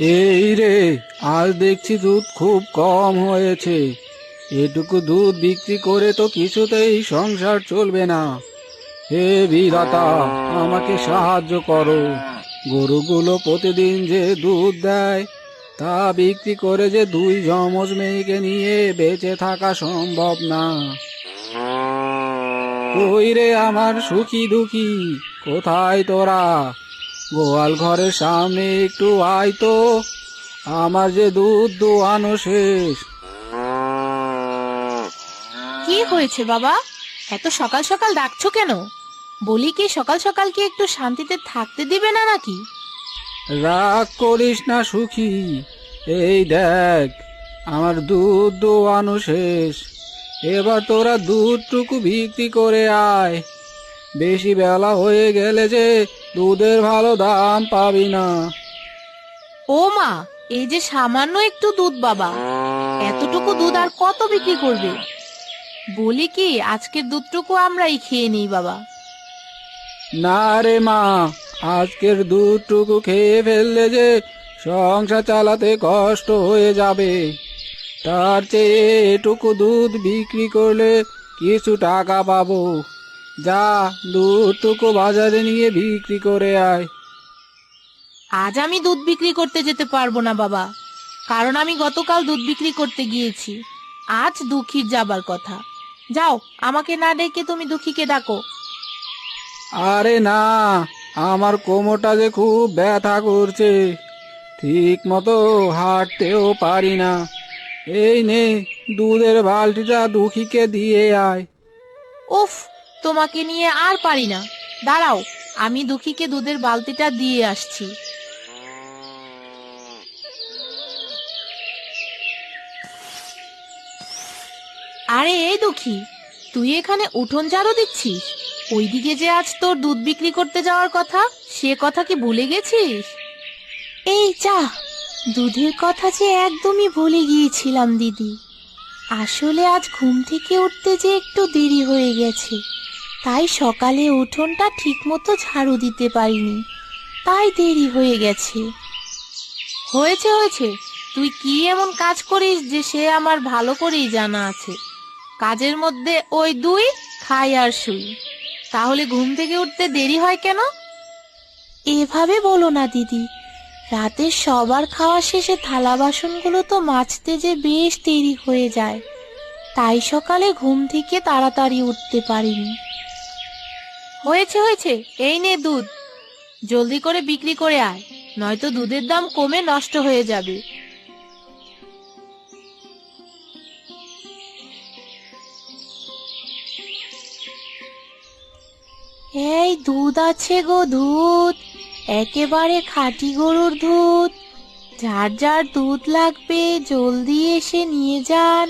এই রে, আজ দেখছি দুধ খুব কম হয়েছে। এটুকু দুধ বিক্রি করে তো কিছুতেই সংসার চলবে না। হে বিধাতা, আমাকে সাহায্য করো। গরুগুলো প্রতিদিন যে দুধ দেয়, তা বিক্রি করে যে দুই যমজ মেয়েকে নিয়ে বেঁচে থাকা সম্ভব না। কই রে আমার সুখী দুঃখী? কোথায় তোরা? গোয়াল ঘরের সামনে একটু আয় তো। আমার যে দুধ দোয়ানো শেষ। কি হয়েছে বাবা? এত সকাল সকাল ডাকছো কেন? বলি কি সকাল সকাল কি একটু শান্তিতে থাকতে দিবে না নাকি? রাগ করিস না সুখী। এই দেখ আমার দুধ দোয়ানো শেষ। এবার তোরা দুধটুকু বিক্রি করে আয়। বেশি বেলা হয়ে গেলে যে দুধের ভালো দাম পাবি না। ও মা এই যে সামান্য একটু দুধ বাবা এতটুকু দুধ আর কত বিক্রি করবে? বলি কি আজকের দুধটুকু আমরাই খেয়ে নিই বাবা। না রে মা আজকের দুধটুকু খেয়ে ফেললে যে সংসার চালাতে কষ্ট হয়ে যাবে। তার চেয়ে এটুকু দুধ বিক্রি করলে কিছু টাকা পাবো। যা দুধটুকু বাজারে নিয়ে বিক্রি করে আয়। আজ আমি দুধ বিক্রি করতে যেতে পারব না বাবা। কারণ আমি গতকাল দুধ বিক্রি করতে গিয়েছি। আজ দুঃখীর যাবার কথা। যাও আমাকে না ডেকে তুমি দুঃখীকে ডাকো। আরে না আমার কোমরটা যে খুব ব্যথা করছে ঠিক মতো হাঁটতেও পারি না। এই নে দুধের বালতিটা দুঃখীকে দিয়ে আয়। উফ তোমাকে নিয়ে আর পারি না। দাঁড়াও, আমি দুঃখীকে দুধের বালতিটা দিয়ে আসছি। আরে, এই দুঃখী, তুই এখানে উঠোন ঝাড়ু দিচ্ছিস? ওইদিকে যে আজ তোর দুধ বিক্রি করতে যাওয়ার কথা, সে কথা কি ভুলে গেছিস? এই যা, দুধের কথা যে একদমই ভুলে গিয়েছিলাম, দিদি। আসলে আজ ঘুম থেকে উঠতে যে একটু দেরি হয়ে গেছে। তাই সকালে উঠোনটা ঠিকমতো ঝাড়ু দিতে পারিনি। তাই দেরি হয়ে গেছে। হয়েছে হয়েছে। তুই কি এমন কাজ করিস যে সে আমার ভালো করেই জানা আছে? কাজের মধ্যে ওই দুই, খাই আর শুই। তাহলে ঘুম থেকে উঠতে দেরি হয় কেন? এভাবে বলো না, দিদি। রাতের সবার খাওয়া শেষে থালা বাসনগুলো তো মাজতে যে বেশ দেরি হয়ে যায়। তাই সকালে ঘুম থেকে তাড়াতাড়ি উঠতে পারিনি। হয়েছে হয়েছে, এই নে দুধ। জলদি করে বিক্রি করে আয়, নয়তো দুধের দাম কমে নষ্ট হয়ে যাবে। এই দুধ আছে গো দুধ, একেবারে খাঁটি গরুর দুধ। যার যার দুধ লাগবে, জলদি এসে নিয়ে যান।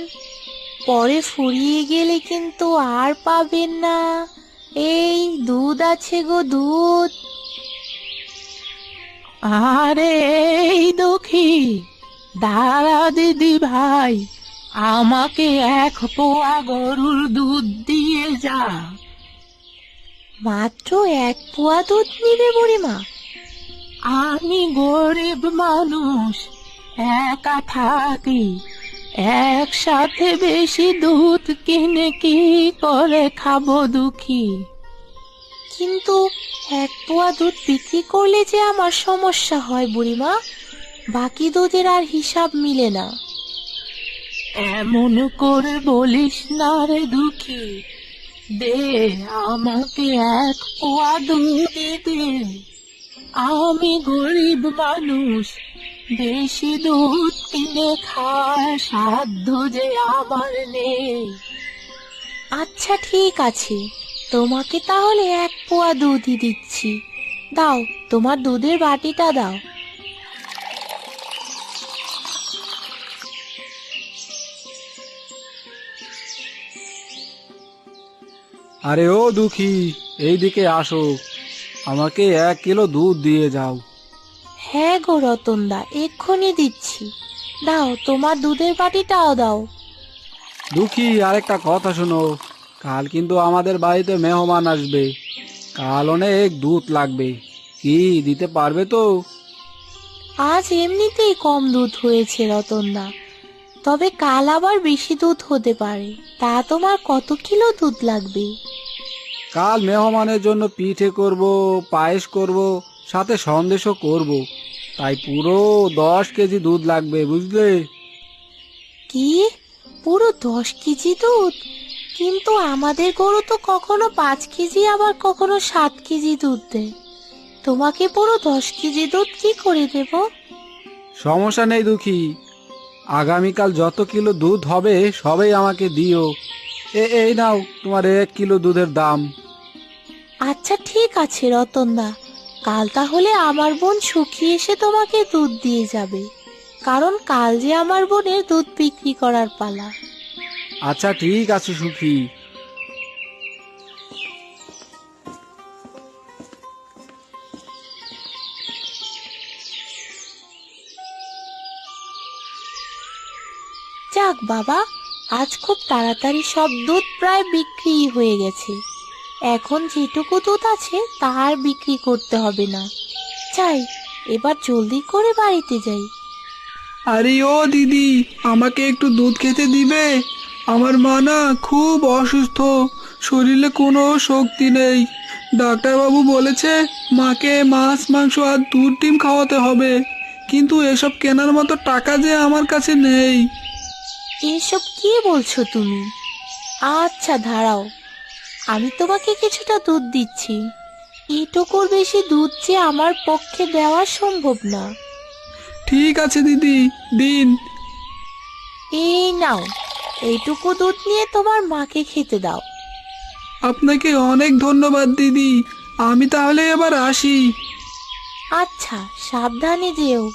পরে ফুরিয়ে গেলে কিন্তু আর পাবেন না। এই দুধ আছে গো দুধ। আরে এই দুঃখী দাঁড়া দিদি ভাই আমাকে এক পোয়া গরুর দুধ দিয়ে যা। মাত্র এক পোয়া দুধ নিবে বুড়িমা। আমি গরিব মানুষ একা থাকি একসাথে বেশি দুধ কিনে কি করে খাব দুঃখী? কিন্তু এক পোয়া দুধ বিক্রি করলে যে আমার সমস্যা হয় বুড়িমা, বাকি দুধের আর হিসাব মিলে না। এমন করে বলিস না রে দুঃখী, দে আমাকে এক পোয়া দুধ দে আমি গরিব মানুষ বেশি দুধ কিনে খাওয়ার সাধ্য যে আমার নেই। আচ্ছা ঠিক আছে। তোমাকে তাহলে এক পোয়া দুধই দিচ্ছি। দাও তোমার দুধের বাটিটা দাও। আরে ও দুঃখী এইদিকে আসো। আমাকে এক কিলো দুধ দিয়ে যাও। হ্যাঁ গো রতনদা এক্ষুনি দিচ্ছি। দাও তোমার দুধের বাটিটাও দাও। দুঃখী আরেকটা কথা শোনো। কাল কিন্তু আমাদের বাড়িতে মেহমান আসবে। কাল অনেক দুধ লাগবে। কি দিতে পারবে তো? আজ এমনিতেই কম দুধ হয়েছে রতনদা। তবে কাল আবার বেশি দুধ হতে পারে। তা তোমার কত কিলো দুধ লাগবে? কাল মেহমানের জন্য পিঠে করব পায়েস করব সাথে সন্দেশও করব। তাই পুরো দশ কেজি দুধ লাগবে বুঝলে? কি? পুরো দশ কেজি দুধ? কিন্তু আমাদের গরু তো কখনো পাঁচ কেজি আবার কখনো সাত কেজি দুধ দেয়। তোমাকে পুরো দশ কেজি দুধ কি করে দেব? সমস্যা নেই দুঃখী। আগামীকাল যত কিলো দুধ হবে সবই আমাকে দিও। এ এই নাও তোমার এক কিলো দুধের দাম। আচ্ছা ঠিক আছে রতনদা। কাল তাহলে আমার বোন সুখী এসে তোমাকে দুধ দিয়ে যাবে। কারণ কাল যে আমার বোনের দুধ বিক্রি করার পালা। আচ্ছা ঠিক আছে সুখী। যাক বাবা আজ খুব তাড়াতাড়ি সব দুধ প্রায় বিক্রি হয়ে গেছে। এখন যেটুকু দুধ আছে তা আর বিক্রি করতে হবে না। চাই এবার জলদি করে বাড়িতে যাই। আরে ও দিদি আমাকে একটু দুধ খেতে দিবে? আমার মা না খুব অসুস্থ শরীরে কোনো শক্তি নেই। ডাক্তারবাবু বলেছে মাকে মাছ মাংস আর দুধ ডিম খাওয়াতে হবে। কিন্তু এসব কেনার মতো টাকা যে আমার কাছে নেই। এসব কি বলছো তুমি? আচ্ছা দাঁড়াও। আমি তোমাকে কিছুটা দুধ দিচ্ছি। এটুকুর বেশি দুধ যে আমার পক্ষে দেওয়া সম্ভব না। ঠিক আছে দিদি। দিন। এই নাও এইটুকু দুধ নিয়ে তোমার মাকে খেতে দাও। আপনাকে অনেক ধন্যবাদ দিদি। আমি তাহলে এবার আসি। আচ্ছা সাবধানে যেও।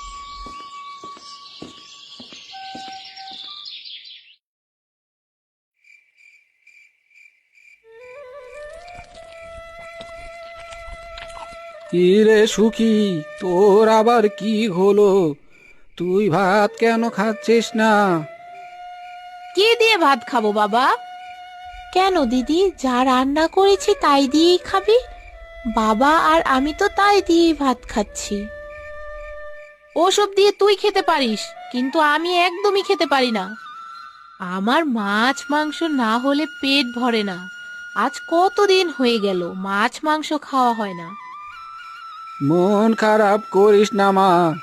কি রে সুখী? তোর আবার কি হলো? তুই ভাত কেন খাচ্ছিস না? কি দিয়ে ভাত খাব বাবা? কেন দিদি, যা রান্না করেছি তাই দিয়েই খাবি। বাবা আর আমি তো তাই দিয়েই ভাত খাচ্ছি। ওসব দিয়ে তুই খেতে পারিস, কিন্তু আমি একদমই খেতে পারি না। আমার মাছ মাংস না হলে পেট ভরে না। আজ কতদিন হয়ে গেল, মাছ মাংস খাওয়া হয় না। মন খারাপ করিস না মা,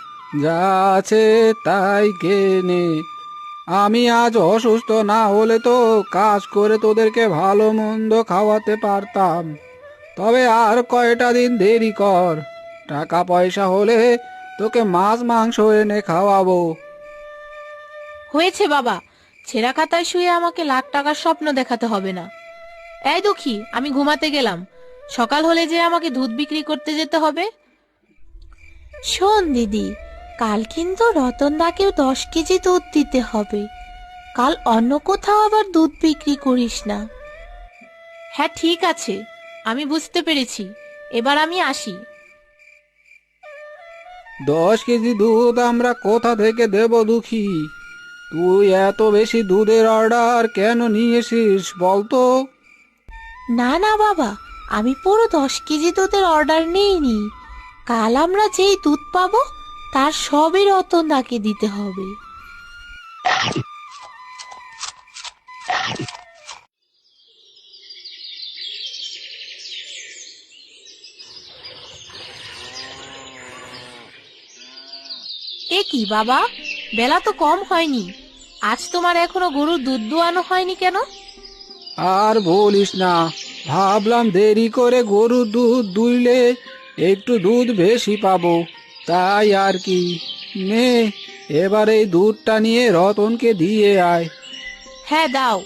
যা আছে তাই কেনে। আমি আজ অসুস্থ, না হলে তো কাজ করে তোদেরকে ভালো মন্দ খাওয়াতে পারতাম। তবে আর কয়টা দিন দেরি কর, টাকা পয়সা হলে তোকে মাছ, মাংস এনে খাওয়াবো। হয়েছে বাবা, ছেঁড়া খাতায় শুয়ে আমাকে লাখ টাকার স্বপ্ন দেখাতে হবে না। এই দুঃখী, আমি ঘুমাতে গেলাম। সকাল হলে যে আমাকে দুধ বিক্রি করতে যেতে হবে? শোন দিদি কাল কিন্তু রতনদাকেও দশ কেজি দুধ দিতে হবে। কাল অন্য কোথাও আবার দুধ বিক্রি করিস না। হ্যাঁ ঠিক আছে। আমি বুঝতে পেরেছি। এবার আমি আসি। দশ কেজি দুধ আমরা কোথা থেকে দেব দুঃখী? তুই এত বেশি দুধের অর্ডার কেন নিয়েছিস বলতো? না না বাবা আমি পুরো দশ কেজি দুধের অর্ডার নিইনি। কাল আমরা যেই দুধ পাবো, তার সবই রতনদাকে দিতে হবে। এ কি বাবা? বেলা তো কম হয়নি। আজ তোমার এখনও গরুর দুধ দোয়ানো হয়নি কেন? আর বলিস না ভাবলাম দেরি করে গরুর দুধ দুইলে একটু দুধ বেশি পাবো তাই আর কি। নে এবার এই দুধটা নিয়ে রতনকে দিয়ে আয়। হ্যাঁ দাও।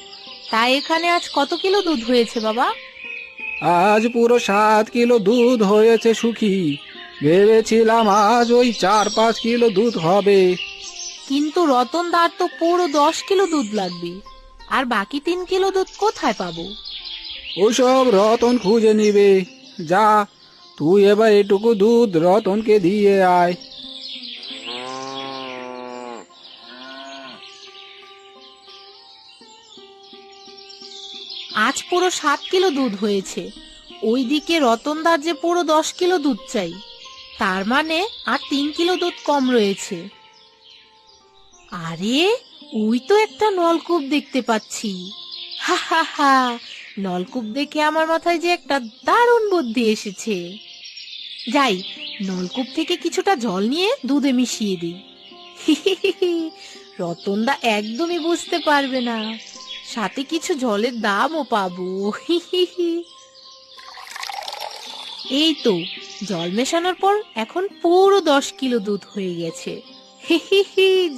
তাই এখানে আজ কত কিলো দুধ হয়েছে বাবা? আজ পুরো সাত কিলো দুধ হয়েছে সুখী। ভেবেছিলাম আজ ওই চার পাঁচ কিলো দুধ হবে। কিন্তু রতন দার তো পুরো দশ কিলো দুধ লাগবে। আর বাকি তিন কিলো দুধ কোথায় পাবো? ওসব রতন খুঁজে নিবে। যা, তুই এবার এটুকু দুধ রতনকে দিয়ে আয়। আজ পুরো সাত কিলো দুধ হয়েছে। ওইদিকে রতনদার যে পুরো দশ কিলো দুধ চাই, তার মানে আর তিন কিলো দুধ কম রয়েছে। আরে, ওই তো একটা নলকূপ দেখতে পাচ্ছি। হা হা হা। নলকূপ দেখে আমার মাথায় যে একটা দারুণ বুদ্ধি এসেছে। যাই, নলকূপ থেকে কিছুটা জল নিয়ে দুধে মিশিয়ে দিই। রতনদা একদমই বুঝতে পারবে না। সাথে কিছু জলের দামও পাবো। এই তো, জল মেশানোর পর এখন পুরো দশ কিলো দুধ হয়ে গেছে।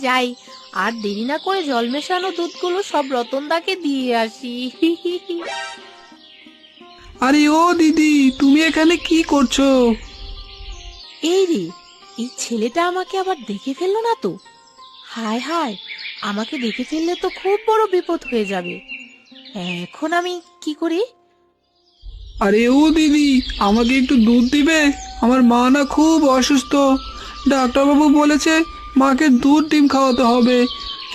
যাই আর দেরি না করে জল মেশানো দুধগুলো সব রতনদাকে দিয়ে আসি। আরে ও দিদি তুমি এখানে কি করছ? এই রে এই ছেলেটা আমাকে আবার দেখে ফেলল না তো? হায় হায় আমাকে দেখে ফেললে তো খুব বড় বিপদ হয়ে যাবে। এখন আমি কি করি? আরে ও দিদি আমাকে একটু দুধ দিবে? আমার মা না খুব অসুস্থ। ডাক্তারবাবু বলেছে মাকে দুধ ডিম খাওয়াতে হবে।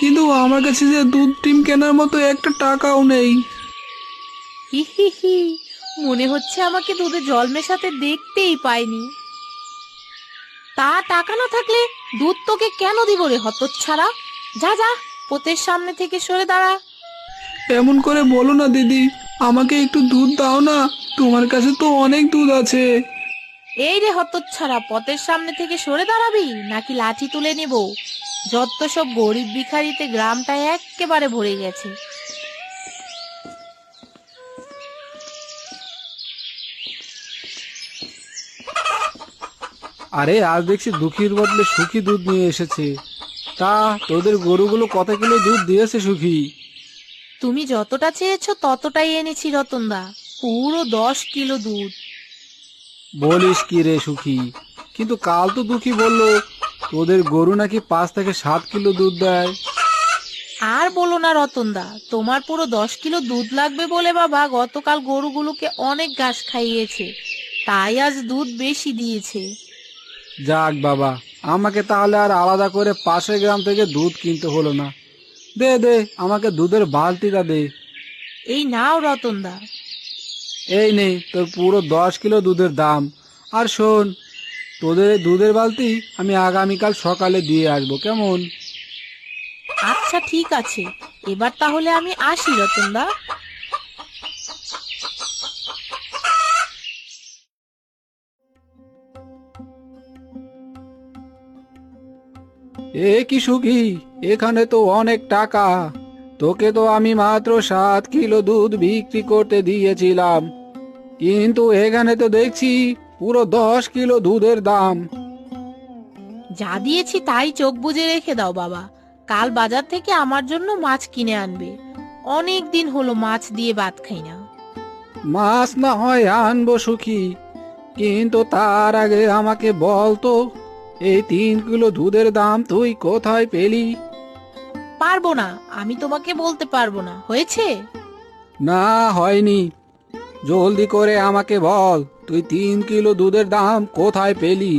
কিন্তু আমার কাছে যে দুধ ডিম কেনার মতো একটা টাকাও নেই। হি হি হি। মনে হচ্ছে আমাকে দুধে জল মেশাতে দেখতেই পাইনি। তা টাকা না থাকলে দুধ তোকে কেন দিব রে হতচ্ছাড়া? যা যা পোতের সামনে থেকে সরে দাঁড়া। এমন করে বলো না দিদি আমাকে একটু দুধ দাও না। তোমার কাছে তো অনেক দুধ আছে। এই রে হতচ্ছাড়া পথের সামনে থেকে সরে দাঁড়াবি নাকি লাঠি তুলে নিব? যত সব গরিব ভিখারিতে গ্রামটা একেবারে ভরে গেছে। আরে আজ দেখছি দুঃখীর বদলে সুখী দুধ নিয়ে এসেছে। তা তোদের গরুগুলো কত কিলো দুধ দিয়েছে সুখী? তুমি যতটা চেয়েছো ততটাই এনেছি রতনদা। পুরো দশ কিলো দুধ। বলিস কি রে সুখী? কিন্তু কাল তো দুঃখী বলল তোদের গরু নাকি পাঁচ থেকে সাত কিলো দুধ দেয়। আর বলো না রতনদা তোমার পুরো দশ কিলো দুধ লাগবে বলে বাবা গতকাল গরুগুলোকে অনেক ঘাস খাইয়েছে তাই আজ দুধ বেশি দিয়েছে। যাক বাবা আমাকে তাহলে আর আলাদা করে পাশের গ্রাম থেকে দুধ কিনতে হলো না। দে দে আমাকে দুধের বালতিটা দে। এই নাও রতনদা। এই নে তোর পুরো দশ কিলো দুধের দাম। আর শোন তোদের এই দুধের বালতি আমি আগামীকাল সকালে দিয়ে আসব কেমন? আচ্ছা ঠিক আছে। এবার তাহলে আমি আসি রতনদা। এ কি সুখী এখানে তো অনেক টাকা। তোকে তো আমি মাত্র সাত কিলো দুধ বিক্রি করতে দিয়েছিলাম। কিন্তু এখানে তো দেখছি পুরো দশ কিলো দুধের দাম। যা দিয়েছি তাই চোখ বুজে রেখে দাও বাবা। কাল বাজার থেকে আমার জন্য মাছ কিনে আনবে। অনেক দিন হলো মাছ দিয়ে ভাত খাই না। মাছ না হয় আনব সুখী। কিন্তু তার আগে আমাকে বল তো এই তিন কিলো দুধের দাম তুই কোথায় পেলি? পারব না আমি তোমাকে বলতে পারব না। হয়েছে? না হয়নি। জলদি করে আমাকে বল তুই তিন কিলো দুধের দাম কোথায় পেলি?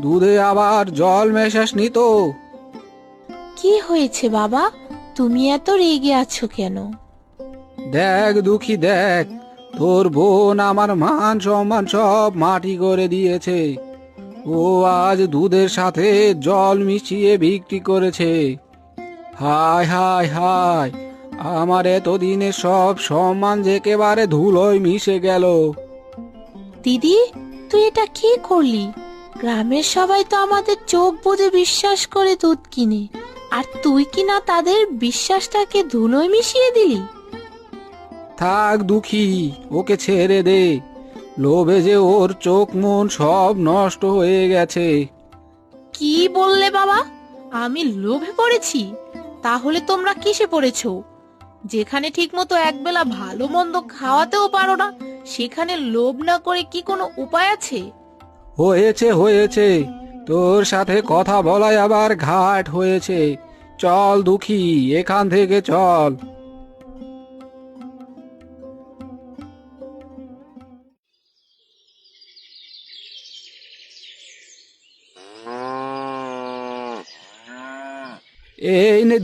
দুধে আবার জল মেশাসনি তো। কি হয়েছে বাবা? তুমি এত রেগে আছো কেন? দেখ দুঃখী দেখ। তোর বোন আমার মান সম্মান সব মাটি করে দিয়েছে। ও আজ দুধের সাথে জল মিশিয়ে বিক্রি করেছে। হায় হায় হায় আমার এতদিনের সব সম্মান যে একেবারে ধুলোয় মিশে গেল। দিদি তুই এটা কি করলি? গ্রামের সবাই তো আমাদের চোখ বুঝে বিশ্বাস করে দুধ কিনে আর তুই কি না তাদের বিশ্বাসটাকে ধুলোয় মিশিয়ে দিলি? থাক দুঃখী ওকে ছেড়ে দে। লোভে যে ওর চোখ মন সব নষ্ট হয়ে গেছে। কি বললে বাবা? আমি লোভে পড়েছি। তাহলে তোমরা কিসে পড়েছ? যেখানে ঠিকমতো একবেলা ভালো মন্দ খাওয়াতেও পারো না, সেখানে লোভ না করে কি কোনো উপায় আছে? হয়েছে হয়েছে। তোর সাথে কথা বলাই আবার ঘাট হয়েছে। চল দুঃখী, এখান থেকে চল। এই নে